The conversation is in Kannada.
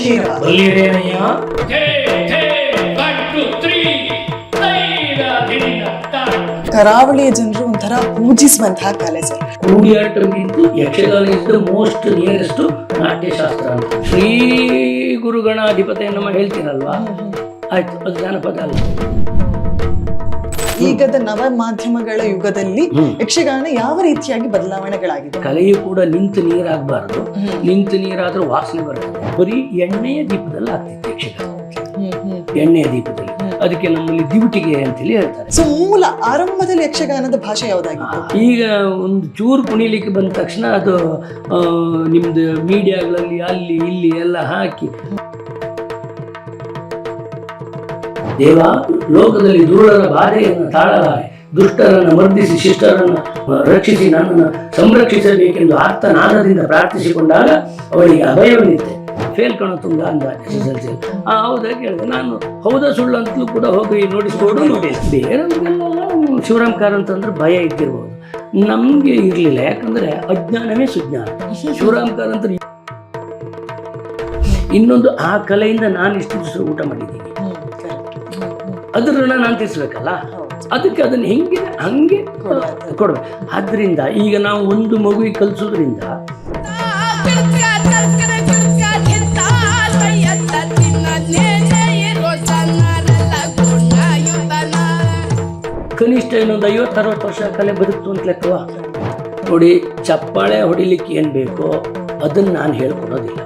ಕಂಠೀರವ ಬಲ್ಲಿರೇನಯ್ಯ ಕರಾವಳಿಯ ಜನರು ಒಂಥರ ಪೂಜಿಸುವಂತಹ ಕಲೆ sir ಕೂಡಿಯಾಟಕ್ಕಿಂತ Yakshagana is most nearest Natyashastra ಅಂತ. ಶ್ರೀ ಗುರುಗಣಾಧಿಪತಿ ನಮ್ಮ ಹೇಳ್ತೀರಲ್ವಾ? ಆಯ್ತು ಅದು ಜಾನಪದ ಅಲ್ಲ. ಈಗದ ನವ ಮಾಧ್ಯಮಗಳ ಯುಗದಲ್ಲಿ ಯಕ್ಷಗಾನ ಯಾವ ರೀತಿಯಾಗಿ ಬದಲಾವಣೆಗಳಾಗಿದೆ? ಕಲೆಯು ಕೂಡ ನಿಂತು ನೀರಾಗಬಾರದು. ನಿಂತು ನೀರಾದ್ರೂ ವಾಸನೆ ಬರುತ್ತೆ. ಬರೀ ಎಣ್ಣೆಯ ದೀಪದಲ್ಲಿ ಆಗ್ತಿತ್ತು ಯಕ್ಷಗಾನ. ಎಣ್ಣೆಯ ದೀಪದಲ್ಲಿ. ಅದಕ್ಕೆ ನಮ್ಮಲ್ಲಿ ದಿವಿಟಿಗೆ ಅಂತೇಳಿ ಹೇಳ್ತಾರೆ. ಸೊ ಮೂಲ ಆರಂಭದಲ್ಲಿ ಯಕ್ಷಗಾನದ ಭಾಷೆ ಯಾವ್ದಾಗಿತ್ತು ಈಗ ಒಂದು ಚೂರು ಕುಣಿಲಿಕ್ಕೆ ಬಂದ ತಕ್ಷಣ ಅದು ನಿಮ್ದು ಮೀಡಿಯಾಗಳಲ್ಲಿ ಅಲ್ಲಿ ಇಲ್ಲಿ ಎಲ್ಲ ಹಾಕಿ. ದೇವ ಲೋಕದಲ್ಲಿ ದುರುಳರ ಬಾಧೆಯನ್ನು ತಾಳಲಾರೆ, ದುಷ್ಟರನ್ನು ಮರ್ದಿಸಿ ಶಿಷ್ಟರನ್ನು ರಕ್ಷಿಸಿ ನನ್ನನ್ನು ಸಂರಕ್ಷಿಸಬೇಕೆಂದು ಆರ್ತನಾದದಿಂದ ಪ್ರಾರ್ಥಿಸಿಕೊಂಡಾಗ ಅವರಿಗೆ ಅಭಯವನ್ನಿತ್ತೆ ಫೇಲ್ ಕಣ ತುಂಗ ಅಂದ ಎಸ್ ಎಸ್ ಎಲ್ ಸಿ ಹೌದಾ ಕೇಳಿದೆ. ನಾನು ಹೌದಾ ಸುಳ್ಳು ಅಂತಲೂ ಕೂಡ ಹೋಗಿ ನೋಡಿಸ್ಕೊಡು ನೋಡಿ ಬೇರೆ ಶಿವರಾಮ್ ಕಾರಂತಂದ್ರೆ ಭಯ ಇದ್ದಿರ್ಬೋದು. ನಮಗೆ ಇರಲಿಲ್ಲ. ಯಾಕಂದರೆ ಅಜ್ಞಾನವೇ ಸುಜ್ಞಾನ. ಶಿವರಾಮ್ ಕಾರಂತ ಇನ್ನೊಂದು ಆ ಕಲೆಯಿಂದ ನಾನು ಇಷ್ಟು ದಿವಸ ಊಟ ಮಾಡಿದ್ದೀನಿ. ಅದ್ರ ಋಣ ನಾನು ತಿಳಿಸ್ಬೇಕಲ್ಲ ಅದಕ್ಕೆ ಅದನ್ನ ಹೆಂಗೆ ಹಂಗೆ ಕೊಡ್ಬೇಕು. ಆದ್ರಿಂದ ಈಗ ನಾವು ಒಂದು ಮಗುವಿಗೆ ಕಲಿಸೋದ್ರಿಂದ ಕನಿಷ್ಠ ಇನ್ನೊಂದು ಐವತ್ತು ಅರವತ್ತು ವರ್ಷ ಕಲೆ ಬದುಕ್ತು ಅಂತ ಲೆಕ್ಕವಾ? ನೋಡಿ ಚಪ್ಪಾಳೆ ಹೊಡಿಲಿಕ್ಕೆ ಏನು ಬೇಕೋ ಅದನ್ನು ನಾನು ಹೇಳ್ಕೊಡೋದಿಲ್ಲ.